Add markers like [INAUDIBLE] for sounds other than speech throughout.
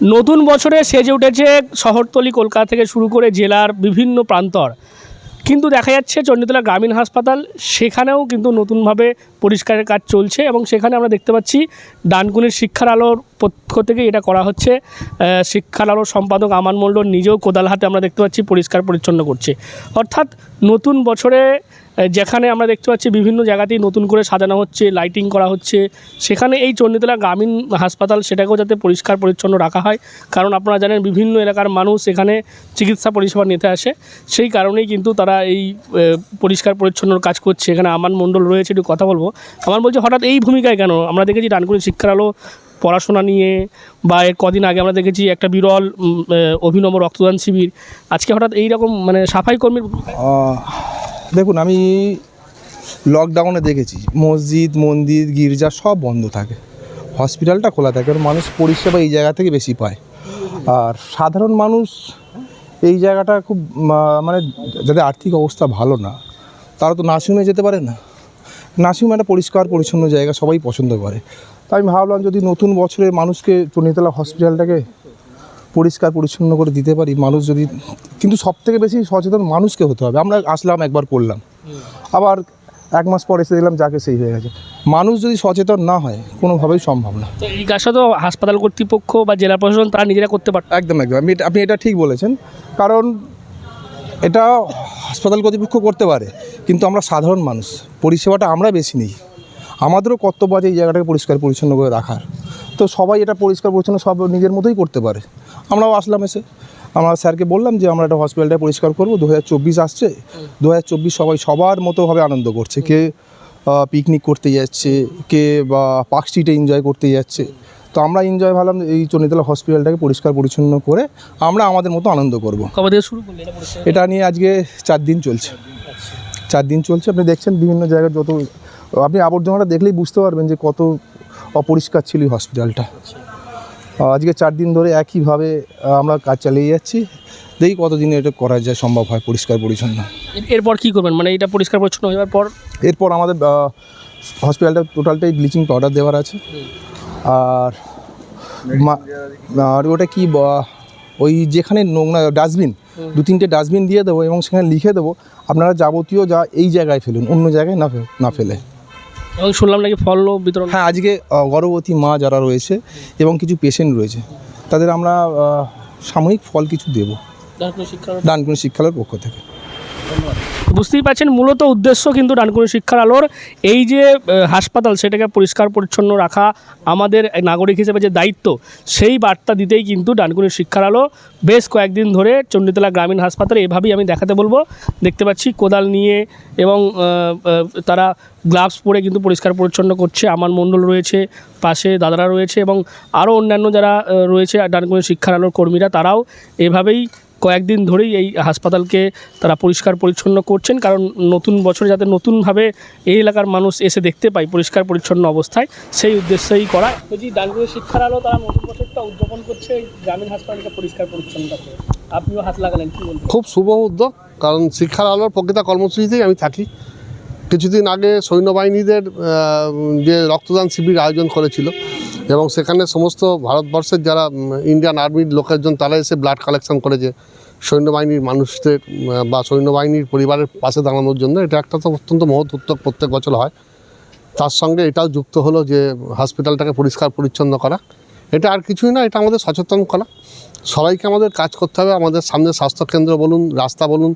নতুন বছরে সেজে উঠেছে শহরতলি কলকাতা থেকে শুরু করে জেলার বিভিন্ন প্রান্তর। কিন্তু দেখা যাচ্ছে চণ্ডীতলা গ্রামীণ হাসপাতাল, সেখানেও কিন্তু নতুনভাবে পরিষ্কারের কাজ চলছে এবং সেখানে আমরা দেখতে পাচ্ছি ডানকুনির শিক্ষার আলোর পক্ষ থেকে এটা করা হচ্ছে। শিক্ষার আলোর সম্পাদক আমান মণ্ডল নিজেও কোদাল হাতে আমরা দেখতে পাচ্ছি পরিষ্কার পরিচ্ছন্ন করছে। অর্থাৎ নতুন বছরে যেখানে আমরা দেখতে পাচ্ছি বিভিন্ন জায়গাতেই নতুন করে সাজানো হচ্ছে লাইটিং করা হচ্ছে। সেখানে এই চণ্ডীতলা গ্রামীণ হাসপাতাল সেটাকেও যাতে পরিষ্কার পরিচ্ছন্ন রাখা হয়। কারণ আপনারা জানেন, বিভিন্ন এলাকার মানুষ এখানে চিকিৎসা পরিষেবা নিতে আসে। সেই কারণেই কিন্তু তারা এই পরিষ্কার পরিচ্ছন্নর কাজ করছে। এখানে আমান মণ্ডল রয়েছে, একটু কথা বলব। আমার বলছে, হঠাৎ এই ভূমিকায় কেন? আমরা দেখেছি ডানকুনি শিক্ষার আলো পড়াশোনা নিয়ে বা কদিন আগে আমরা দেখেছি একটা বিরল অভিনব রক্তদান শিবির। আজকে হঠাৎ এই রকম মানে সাফাই কর্মীর দেখুন, আমি লকডাউনে দেখেছি, মসজিদ, মন্দির, গির্জা সব বন্ধ থাকে। হসপিটালটা খোলা থাকে, কারণ মানুষ পরিষেবা এই জায়গা থেকে বেশি পায়। আর সাধারণ মানুষ এই জায়গাটা খুব মানে যাদের আর্থিক অবস্থা ভালো না, তারা তো নার্সিংহোমে যেতে পারে না। নার্সিংহোম একটা পরিষ্কার, পরিচ্ছন্ন জায়গা, সবাই পছন্দ করে। তাই আমি ভাবলাম যদি নতুন বছরে মানুষকে চণ্ডীতলা হসপিটালটাকে পরিষ্কার পরিচ্ছন্ন করে দিতে পারি মানুষ যদি কিন্তু সব থেকে বেশি সচেতন মানুষকে হতে হবে। আমরা আসলাম একবার করলাম। আবার এক মাস পর এসে দিলাম যাকে সেই হয়ে গেছে। মানুষ যদি সচেতন না হয় কোনোভাবেই সম্ভব না। তো এই কাজটা তো হাসপাতাল কর্তৃপক্ষ বা জেলা প্রশাসন তারা নিজেরা করতে পারত। একদম একদম। আমি আপনি এটা ঠিক বলেছেন। কারণ এটা হাসপাতাল কর্তৃপক্ষ করতে পারে কিন্তু আমরা সাধারণ মানুষ। পরিষেবাটা আমরা বেশি নিই। আমাদেরও কর্তব্য আছে এই জায়গাটাকে পরিষ্কার পরিচ্ছন্ন করে রাখার। তো সবাই এটা পরিষ্কার পরিচ্ছন্ন সব নিজের মতোই করতে পারে। আমরাও আসলাম এসে। আমরা স্যারকে বললাম যে আমরা একটা হসপিটালটা পরিষ্কার করব দু হাজার চব্বিশ আসছে। দু হাজার চব্বিশ সবাই সবার মতোভাবে আনন্দ করছে। কে পিকনিক করতে যাচ্ছে কে বা পার্ক স্ট্রিটে এনজয় করতে যাচ্ছে। তো আমরা এনজয় ভাবলাম এই চণ্ডীতলা হসপিটালটাকে পরিষ্কার পরিচ্ছন্ন করে আমরা আমাদের মতো আনন্দ করব। কবে থেকে শুরু করলে এটা নিয়ে আজকে চার দিন চলছে। চার দিন চলছে। আপনি দেখছেন বিভিন্ন জায়গায় যত আপনি আবর্জনাটা দেখলেই বুঝতে পারবেন যে কত অপরিষ্কার ছিল হসপিটালটা আজকে চার দিন ধরে একইভাবে আমরা কাজ চালিয়ে যাচ্ছি। দেখি কতদিনে এটা করা যায় সম্ভব হয় পরিষ্কার পরিচ্ছন্ন। এরপর কি করবেন? মানে এটা পরিষ্কার পরিচ্ছন্ন হওয়ার পর? এরপর আমাদের হসপিটালটা টোটালটাই ব্লিচিং পাউডার দেওয়ার আছে। আর মা- আর ওটা কি ওই যেখানে নোংরা ডাস্টবিন দু তিনটে ডাস্টবিন দিয়ে দেবো এবং সেখানে লিখে দেবো আপনারা যাবতীয় যা এই জায়গায় ফেলুন অন্য জায়গায় না না ফেলে। এবং শুনলাম নাকি ফল বিতরণ। হ্যাঁ আজকে গর্ভবতী মা যারা রয়েছে এবং কিছু পেশেন্ট রয়েছে তাদের আমরা সাময়িক ফল কিছু দেবো। ডান কোনো ডানকুনি শিক্ষালয়ের পক্ষ থেকে। বুঝতেই পারছেন, মূলত উদ্দেশ্য কিন্তু ডানকুনি শিক্ষার আলোর এই যে হাসপাতাল সেটাকে পরিষ্কার পরিচ্ছন্ন রাখা আমাদের নাগরিক হিসেবে যে দায়িত্ব, সেই বার্তা দিতেই কিন্তু ডানকুনি শিক্ষার আলো বেশ কয়েকদিন ধরে চণ্ডীতলা গ্রামীণ হাসপাতালে এভাবেই আমি দেখাতে বলব। দেখতে পাচ্ছি কোদাল নিয়ে এবং তারা গ্লাভস পরে কিন্তু পরিষ্কার পরিচ্ছন্ন করছে আমার মণ্ডল রয়েছে, পাশে দাদারা রয়েছে এবং আরও অন্যান্য যারা রয়েছে ডানকুনি শিক্ষার আলোর কর্মীরা, তারাও এভাবেই কয়েকদিন ধরেই এই হাসপাতালকে তারা পরিষ্কার পরিচ্ছন্ন করছেন, কারণ নতুন বছরে যাতে নতুনভাবে এই এলাকার মানুষ এসে দেখতে পায় পরিষ্কার পরিচ্ছন্ন অবস্থায়, সেই উদ্দেশ্যেই করা। বলছি ডানকুনি শিক্ষার আলো তারা নতুন বছরটা উদযাপন করছে গ্রামীণ হাসপাতালকে পরিষ্কার পরিচ্ছন্ন করে আপনিও হাত লাগালেন, কী বলবেন? খুব শুভ উদ্যোগ, কারণ শিক্ষার আলোর প্রকৃত কর্মসূচিতেই আমি থাকি। কিছুদিন আগে সৈন্যবাহিনীদের যে রক্তদান শিবির আয়োজন করেছিল এবং সেখানে সমস্ত ভারতবর্ষের যারা ইন্ডিয়ান আর্মির লোকের তারা এসে ব্লাড কালেকশন করেছে সৈন্যবাহিনীর মানুষদের বা সৈন্যবাহিনীর পরিবারের পাশে দাঁড়ানোর জন্য এটা একটা তো অত্যন্ত মহৎ উদ্যোগ প্রত্যেক বছর হয়। তার সঙ্গে এটাও যুক্ত হলো যে হসপিটালটাকে পরিষ্কার পরিচ্ছন্ন করা। এটা আর কিছুই না, এটা আমাদের সচেতন করা। সবাইকে আমাদের কাজ করতে হবে, আমাদের সামনে স্বাস্থ্যকেন্দ্র বলুন, রাস্তা বলুন,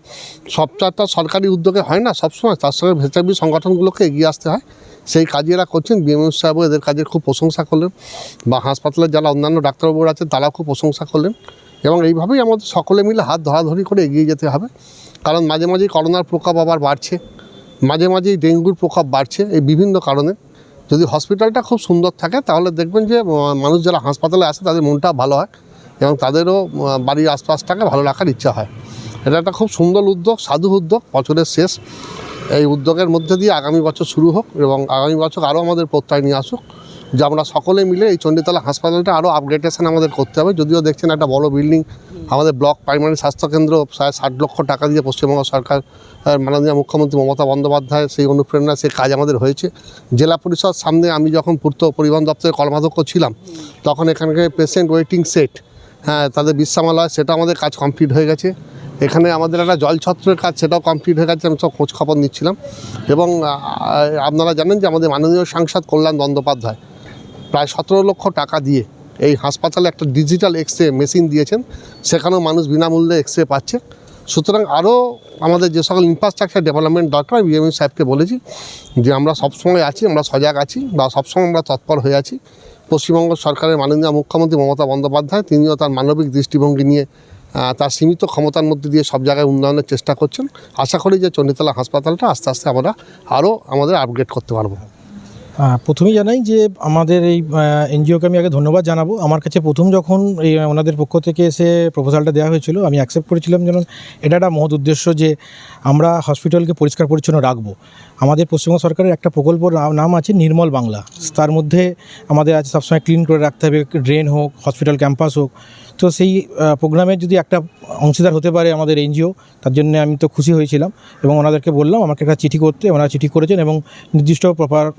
সবটা সরকারি উদ্যোগে হয় না সবসময়, তার সঙ্গে ভেতরবি সংগঠনগুলোকে এগিয়ে আসতে হয়। সেই কাজে এরা করছেন। বিএমএস সাহেবও এদের কাজের খুব প্রশংসা করলেন বা হাসপাতালের যারা অন্যান্য ডাক্তারবাবুরা আছেন, তারাও খুব প্রশংসা করলেন এবং এইভাবেই আমাদের সকলে মিলে হাত ধরাধরি করে এগিয়ে যেতে হবে। কারণ মাঝে মাঝেই করোনার প্রকোপ আবার বাড়ছে। মাঝে মাঝেই ডেঙ্গুর প্রকোপ বাড়ছে এই বিভিন্ন কারণে। যদি হসপিটালটা খুব সুন্দর থাকে, তাহলে দেখবেন যে মানুষ যারা হাসপাতালে আসে, তাদের মনটা ভালো হয় এবং তাদেরও বাড়ির আশপাশটাকে ভালো রাখার ইচ্ছা হয়। এটা একটা খুব সুন্দর উদ্যোগ, সাধু উদ্যোগ, বছরের শেষ। এই উদ্যোগের মধ্যে দিয়ে আগামী বছর শুরু হোক এবং আগামী বছর আরও আমাদের প্রত্যয় নিয়ে আসুক, যে আমরা সকলে মিলে এই চণ্ডীতলা হাসপাতালটা আরও আপগ্রেডেশন আমাদের করতে হবে। যদিও দেখছেন একটা বড় বিল্ডিং আমাদের ব্লক প্রাইমারি স্বাস্থ্যকেন্দ্র প্রায় ষাট লক্ষ টাকা দিয়ে পশ্চিমবঙ্গ সরকার মাননীয় মুখ্যমন্ত্রী মমতা বন্দ্যোপাধ্যায় সেই অনুপ্রেরণা, সেই কাজ আমাদের হয়েছে। জেলা পরিষদ সামনে আমি যখন পূর্ত পরিবহন দপ্তরে কর্মাধ্যক্ষ ছিলাম, তখন এখানকার পেশেন্ট ওয়েটিং সেট হ্যাঁ তাদের বিশ্রামালয়, সেটা আমাদের কাজ কমপ্লিট হয়ে গেছে। এখানে আমাদের একটা জলছত্রের কাজ, সেটাও কমপ্লিট হয়ে গেছে, আমি সব খোঁজ খবর নিচ্ছিলাম। এবং আপনারা জানেন যে আমাদের মাননীয় সাংসদ কল্যাণ বন্দ্যোপাধ্যায় প্রায় সতেরো লক্ষ টাকা দিয়ে এই হাসপাতালে একটা ডিজিটাল এক্স রে মেশিন দিয়েছেন। সেখানেও মানুষ বিনামূল্যে এক্স রে পাচ্ছে। সুতরাং আরও আমাদের যে সকল ইনফ্রাস্ট্রাকচার ডেভেলপমেন্ট দরকার, আমি বিএমই সাহেবকে বলেছি যে আমরা সবসময় আছি, আমরা সজাগ আছি বা সবসময় আমরা তৎপর হয়ে আছি। পশ্চিমবঙ্গ সরকারের মাননীয় মুখ্যমন্ত্রী মমতা বন্দ্যোপাধ্যায়, তিনিও তার মানবিক দৃষ্টিভঙ্গি নিয়ে তার সীমিত ক্ষমতার মধ্যে দিয়ে সব জায়গায় উন্নয়নের চেষ্টা করছেন। আশা করি যে চণ্ডীতলা হাসপাতালটা আস্তে আস্তে আমরা আরও আমাদের আপগ্রেড করতে পারব। আহ, প্রথমেই জানাই যে আমাদের এই এনজিওকে আমি আগে ধন্যবাদ জানাব। আমার কাছে প্রথম যখন এই ওনাদের পক্ষ থেকে এসে প্রপোজালটা দেওয়া হয়েছিল আমি অ্যাকসেপ্ট করেছিলাম যেন এটা একটা মহৎ উদ্দেশ্য যে আমরা হসপিটালকে পরিষ্কার পরিচ্ছন্ন রাখব। আমাদের পশ্চিমবঙ্গ সরকারের একটা প্রকল্প নাম- আছে নির্মল বাংলা। তার মধ্যে আমাদের আছে সবসময় ক্লিন করে রাখতে হবে, ড্রেন হোক, হসপিটাল ক্যাম্পাস হোক। তো সেই প্রোগ্রামের যদি একটা অংশীদার হতে পারে আমাদের এনজিও, তার জন্য আমি তো খুশি হয়েছিলাম এবং ওনাদেরকে বললাম, আমাকে একটা চিঠি করতে, ওনারা চিঠি করেছেন এবং নির্দিষ্ট প্রপার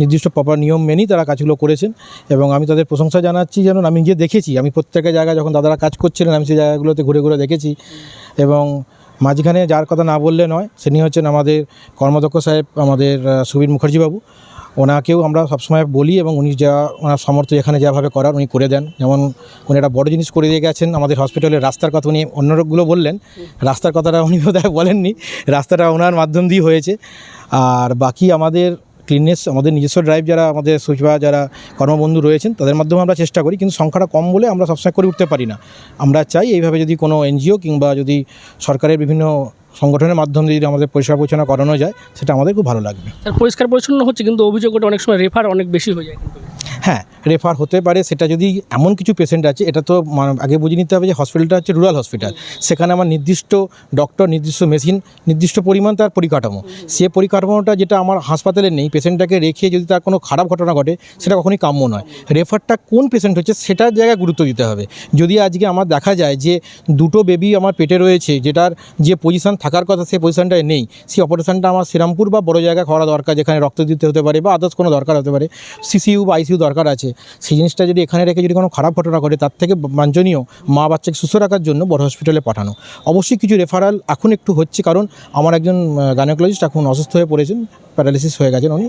নির্দিষ্ট প্রপার নিয়ম মেনেই তারা কাজগুলো করেছেন এবং আমি তাদের প্রশংসা জানাচ্ছি যেন আমি নিজে দেখেছি। আমি প্রত্যেকটা জায়গায় যখন দাদারা কাজ করছিলেন, আমি সেই জায়গাগুলোতে ঘুরে ঘুরে দেখেছি এবং মাঝখানে যার কথা না বললে নয় তিনি হচ্ছেন আমাদের কর্মদক্ষ সাহেব, আমাদের সুবীর মুখার্জিবাবু। ওনাকেও আমরা সবসময় বলি এবং উনি যা, ওনার সমর্থ এখানে যাভাবে করার উনি করে দেন। যেমন উনি একটা বড় জিনিস করে দিয়ে গেছেন, আমাদের হসপিটালের রাস্তার কথা উনি অন্য রোগগুলো বললেন। রাস্তার কথাটা উনি বোধহয় [LAUGHS] বলেননি, রাস্তাটা ওনার মাধ্যম দিয়ে হয়েছে। আর বাকি আমাদের ক্লিননেস আমাদের নিজস্ব ড্রাইভ যারা আমাদের সুচবা যারা কর্মবন্ধু রয়েছেন, তাদের মাধ্যমে আমরা চেষ্টা করি, কিন্তু সংখ্যাটা কম বলে আমরা সবসময় করে উঠতে পারি না। আমরা চাই এইভাবে যদি কোনো এনজিও কিংবা যদি সরকারের বিভিন্ন সংগঠনের মাধ্যমে যদি আমাদের পরিষ্কার পরিচ্ছন্ন করানো যায়, সেটা আমাদের খুব ভালো লাগবে। পরিষ্কার পরিচ্ছন্ন হচ্ছে, কিন্তু অভিযোগ অনেক সময় রেফার অনেক বেশি হয়ে যায় কিন্তু। হ্যাঁ রেফার হতে পারে। সেটা যদি এমন কিছু পেশেন্ট আছে, এটা তো আগে বুঝে নিতে হবে যে হসপিটালটা হচ্ছে রুরাল হসপিটাল সেখানে আমার নির্দিষ্ট ডক্টর নির্দিষ্ট মেশিন নির্দিষ্ট পরিমাণ তার পরিকাঠামো। সে পরিকাঠামোটা যেটা আমার হাসপাতালে নেই পেশেন্টটাকে রেখে যদি তার কোনো খারাপ ঘটনা ঘটে, সেটা কখনোই কাম্য নয়। রেফারটা কোন পেশেন্ট হচ্ছে, সেটার জায়গায় গুরুত্ব দিতে হবে। যদি আজকে আমার দেখা যায় যে দুটো বেবি আমার পেটে রয়েছে, যেটার যে পজিশন থাকার কথা সেই পজিশনটায় নেই সেই অপারেশনটা আমার শ্রীরামপুর বা বড় জায়গায় করা দরকার, যেখানে রক্ত দিতে হতে পারে বা আদার্স কোনো দরকার হতে পারে সিসিইউ বা আইসিইউ দরকার আছে। সেই জিনিসটা যদি এখানে রেখে যদি কোনো খারাপ ঘটনা ঘটে, তার থেকে বাঞ্ছনীয় মা বাচ্চাকে সুস্থ রাখার জন্য বড় হসপিটালে পাঠানো। অবশ্যই কিছু রেফারাল এখন একটু হচ্ছে, কারণ আমার একজন গাইনোকোলজিস্ট এখন অসুস্থ হয়ে পড়েছেন প্যারালিসিস হয়ে গেছেন উনি।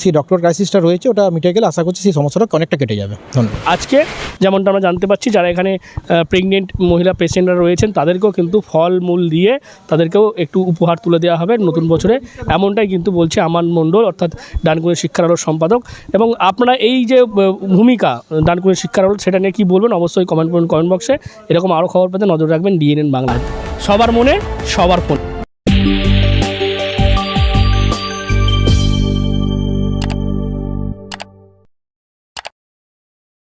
সেই ডক্টর ক্রাইসিসটা রয়েছে, ওটা মিটে গেলে আশা করছি সেই সমস্যাটা অনেকটা কেটে যাবে। আজকে যেমনটা আমরা জানতে পারছি, যারা এখানে প্রেগনেন্ট মহিলা পেশেন্টরা রয়েছেন, তাদেরকেও কিন্তু ফল মূল দিয়ে তাদেরকেও একটু উপহার তুলে দেওয়া হবে নতুন বছরে। এমনটাই কিন্তু বলছে আমার মণ্ডল, অর্থাৎ ডানকুনি শিক্ষার আলোর সম্পাদক। এবং আপনারা এই যে ভূমিকা দান করে শিক্ষার হল সেটা নিয়ে কী বলবেন? অবশ্যই কমেন্ট করুন কমেন্ট বক্সে এরকম আরও খবর পেতে নজর রাখবেন ডিএনএন বাংলা সবার মনে, সবার ফোন।